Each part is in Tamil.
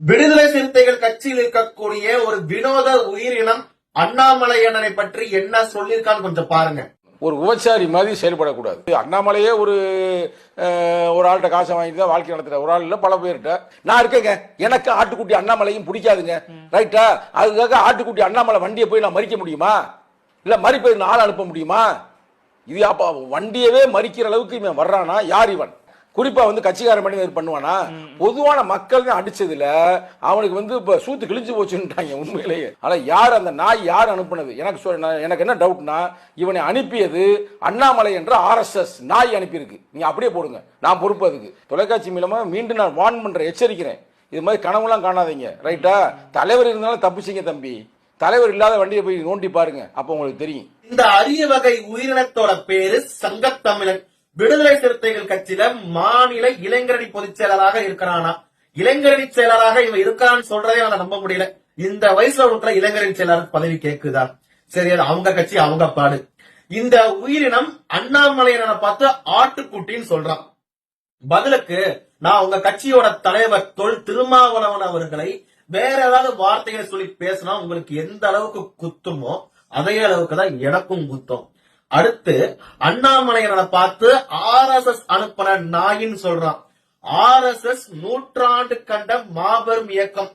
விடுதலை சிறுத்தைகள் கட்சியில் இருக்கக்கூடிய ஒரு வினோத உயிரினம் அண்ணாமலை அண்ணனை பற்றி என்ன சொல்லியிருக்கான்னு கொஞ்சம் பாருங்க. ஒரு உபச்சாரி மாதிரி செயல்படக்கூடாது. அண்ணாமலையே ஒரு ஒரு ஆள்கிட்ட காசை வாங்கிட்டு தான் வாழ்க்கை நடத்துற ஒரு ஆள் இல்ல பல பேர்கிட்ட. நான் இருக்கேங்க. எனக்கு ஆட்டுக்குட்டி அண்ணாமலையும் பிடிக்காதுங்க. ரைட்டா அதுக்காக ஆட்டுக்குட்டி அண்ணாமலை வண்டியை போய் நான் மறிக்க முடியுமா? இல்ல மறிப்பது நான் ஆள் அனுப்ப முடியுமா? இது அப்ப வண்டியவே மறிக்கிற அளவுக்கு இவன் வர்றானா? யார் இவன்? குறிப்பா வந்து கட்சிக்கார மனிதர் பண்ணுவானா? பொதுவான மக்கள் தான் அடிச்சதுல அவனுக்கு வந்து இப்ப சூத்து கிழிஞ்சு போச்சுன்ட்டாங்க உண்மையிலேயே. ஆனா யார் அந்த நாய் யார் அனுப்புனது? எனக்கு எனக்கு என்ன டவுட்னா இவனை அனுப்பியது அண்ணாமலை என்ற ஆர்எஸ்எஸ் நாய் அனுப்பியிருக்கு. நீங்க அப்படியே போடுங்க. நான் பொறுப்பு அதுக்கு. தொலைக்காட்சி மூலமா மீண்டும் நான் வார்ன் பண்ற எச்சரிக்கிறேன். இது மாதிரி கனவுலாம் காணாதீங்க. ரைட்டா தலைவர் இருந்தாலும் தப்பிச்சிங்க தம்பி. தலைவர் இல்லாத வண்டியை போய் நோண்டி பாருங்க. அப்போ உங்களுக்கு தெரியும். இந்த அரிய வகை உயிரினத்தோட பேரு சங்கத்தமிழன். விடுதலை சிறுத்தைகள் கட்சியில மாநில இளைஞரணி பொதுச் செயலராக இருக்கிறானா? இளைஞரணி செயலராக இவன் இருக்கான்னு சொல்றதே அவனை நம்ப முடியல. இந்த வயசுல ஒருத்தர இளைஞரணி செயலர் பதவி கேக்குதா? சரி அவங்க கட்சி அவங்க பாடு. இந்த உயிரினம் அண்ணாமலையனை பார்த்து ஆட்டுக்குட்டின்னு சொல்றான். பதிலுக்கு நான் உங்க கட்சியோட தலைவர் தொல் திருமாவளவன் அவர்களை வேற ஏதாவது வார்த்தைகளை சொல்லி பேசினா உங்களுக்கு எந்த அளவுக்கு குத்துமோ அதே அளவுக்கு தான் எனக்கும் குத்தம். அடுத்து அண்ணாமலையனை பார்த்து ஆர் எஸ் எஸ் அனுப்பின நாயின்னு சொல்றான். ஆர் எஸ் எஸ் நூற்றாண்டு கண்ட மாபெரும் இயக்கம்.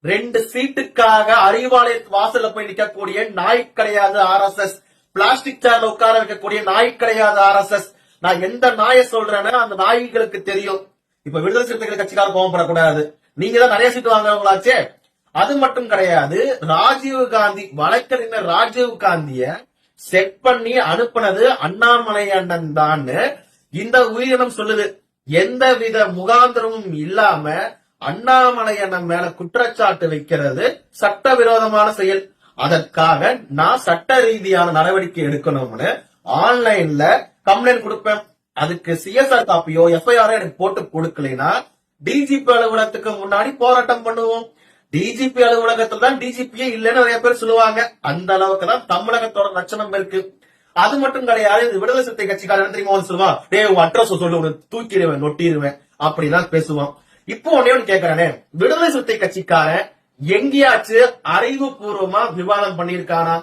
ரெண்டு சீட்டுக்காக அறிவாலய வாசல்ல போய் நிக்கக்கூடிய நாய் கிடையாது ஆர் எஸ் எஸ். பிளாஸ்டிக் சேர்ல உட்கார வைக்கக்கூடிய நாய் கிடையாது ஆர் எஸ் எஸ். நான் எந்த நாயை சொல்றேன்னு அந்த நாய்களுக்கு தெரியும். இப்ப விடுதலை சிறுத்தைகள் கட்சிக்கார கோவப்படக்கூடாது நீங்க தான் நிறைய சீட்டு வாங்குறவங்களாச்சே. அது மட்டும் கிடையாது ராஜீவ் காந்தி வழக்கறிஞர் ராஜீவ் காந்திய செட் பண்ணி அனுப்புனது அண்ணாமலை அண்ணன் தான் இந்த உயிரினம் சொல்லுது. எந்த வித முகாந்திரமும் இல்லாம அண்ணாமலை அண்ணன் மேல குற்றச்சாட்டு வைக்கிறது சட்டவிரோதமான செயல். அதற்காக நான் சட்ட ரீதியான நடவடிக்கை எடுக்கணும்னு ஆன்லைன்ல கம்ப்ளைண்ட் கொடுப்பேன். அதுக்கு சிஎஸ்ஆர் காப்பியோ எஃப்ஐஆர் எனக்கு போட்டு கொடுக்கலைன்னா டிஜிபி அலுவலகத்துக்கு முன்னாடி போராட்டம் பண்ணுவோம். டிஜிபி அலுவலகத்துல தான் டிஜிபியே இல்லைன்னு நிறைய பேர் சொல்லுவாங்க. அந்த அளவுக்கு தான் தமிழகத்தோட லட்சணம் இருக்கு. அது மட்டும் கிடையாது இந்த விடுதலை சிறுத்தை கட்சிக்காரன் தெரியுமா சொல்லுவான்? டே உன் அட்ரஸ் சொல்லு உனக்கு தூக்கிடுவேன் நொட்டிடுவேன் அப்படிதான் பேசுவான். இப்போ ஒன்னே ஒன்று கேக்குறானே. விடுதலை சிறுத்தை கட்சிக்காரன் எங்கேயாச்சும் அறிவுபூர்வமா விவாதம் பண்ணியிருக்கானா?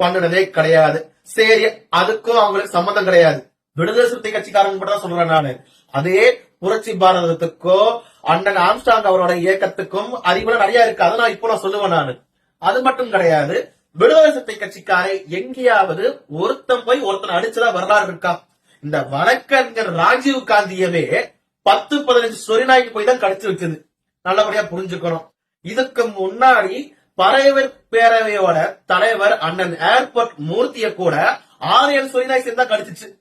பண்ணுனதே கிடையாது. சரி அதுக்கும் அவங்களுக்கு சம்மந்தம் கிடையாது. விடுதலை சிறுத்தை கட்சிக்காரங்க மட்டும் தான் சொல்றேன் நானு. அதே புரட்சி பாரதத்துக்கோ அண்ணன் ஆம்ஸ்டாங் அவரோட இயக்கத்துக்கும் அறிவுல நிறைய இருக்கு. அதை நான் இப்போ நான் சொல்லுவேன் நானு. அது மட்டும் கிடையாது. விடுதலை சிறுத்தை கட்சிக்காரை எங்கேயாவது ஒருத்தன் போய் ஒருத்தன் அடிச்சதா வரலாறு இருக்கா? இந்த வழக்கறிஞர் ராஜீவ் காந்தியவே பத்து பதினஞ்சு சொரிநாய்க்கு போய் தான் கடிச்சு வச்சது. நல்லபடியா புரிஞ்சுக்கணும். இதுக்கு முன்னாடி பறையவர் பேரவையோட தலைவர் அண்ணன் ஏர்போர்ட் மூர்த்திய கூட ஆறு ஏழு சொரிநாய் சேர்ந்தா கடிச்சிச்சு.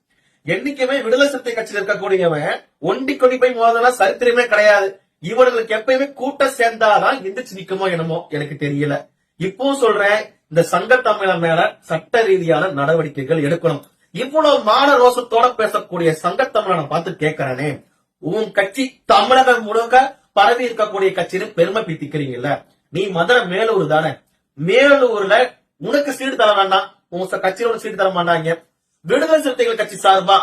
என்னைக்குமே விடுதலை சிறுத்தை கட்சியில் இருக்கக்கூடியவன் ஒண்டி கொண்டி போய் மோதலாம் சரித்திரமே கிடையாது. இவர்களுக்கு எப்பயுமே கூட்டம் சேர்ந்தாதான் எந்திரிச்சு நிக்குமோ என்னமோ எனக்கு தெரியல. இப்போ சொல்றேன் இந்த சங்க தமிழர் மேல சட்ட ரீதியான நடவடிக்கைகள் எடுக்கணும். இவ்வளவு மான ரோசத்தோட பேசக்கூடிய சங்க தமிழனை பார்த்து கேட்கறனே உன் கட்சி தமிழகம் முழுக்க பரவி இருக்கக்கூடிய கட்சின்னு பெருமை பீத்திக்கிறீங்கல்ல. நீ மதுரை மேலூர் தானே. மேலூர்ல உனக்கு சீடு தர வேண்டாம். உன் ச- கட்சியில ஒரு சீடு தர மாட்டாங்க. விடுதலை சிறுத்தைகள் கட்சி சார்பா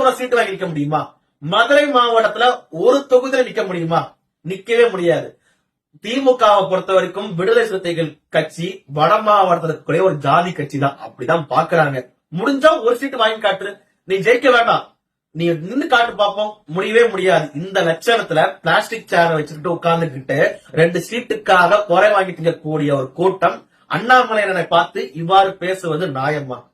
ஒரு சீட்டு வாங்கி நிக்க முடியுமா? மதுரை மாவட்டத்துல ஒரு தொகுதியில நிக்க முடியுமா? நிக்கவே முடியாது. திமுகவை பொறுத்த வரைக்கும் விடுதலை சிறுத்தைகள் கட்சி வட மாவட்டத்தில் இருக்கக்கூடிய ஒரு ஜாதி கட்சி தான் அப்படிதான் பாக்குறாங்க. முடிஞ்சா ஒரு சீட்டு வாங்கி காட்டு. நீ ஜெயிக்க வேண்டாம். நீ நின்னு காட்டு பாப்போம். முடியவே முடியாது. இந்த லட்சணத்துல பிளாஸ்டிக் சேரை வச்சுக்கிட்டு உட்கார்ந்துகிட்டு ரெண்டு சீட்டுக்காக குறை வாங்கிட்டு கூடிய ஒரு கூட்டம் அண்ணாமலையனை பார்த்து இவ்வாறு பேசுவது நியாயமா?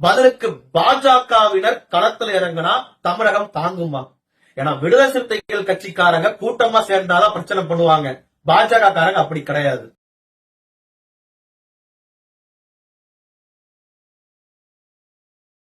பதிலுக்கு பாஜகவினர் களத்துல இறங்கினா தமிழகம் தாங்குமா? ஏன்னா விடுதலை சிறுத்தைகள் கட்சிக்காரங்க கூட்டமா சேர்ந்தாதான் பிரச்சனை பண்ணுவாங்க. பாஜக காரங்க அப்படி கிடையாது.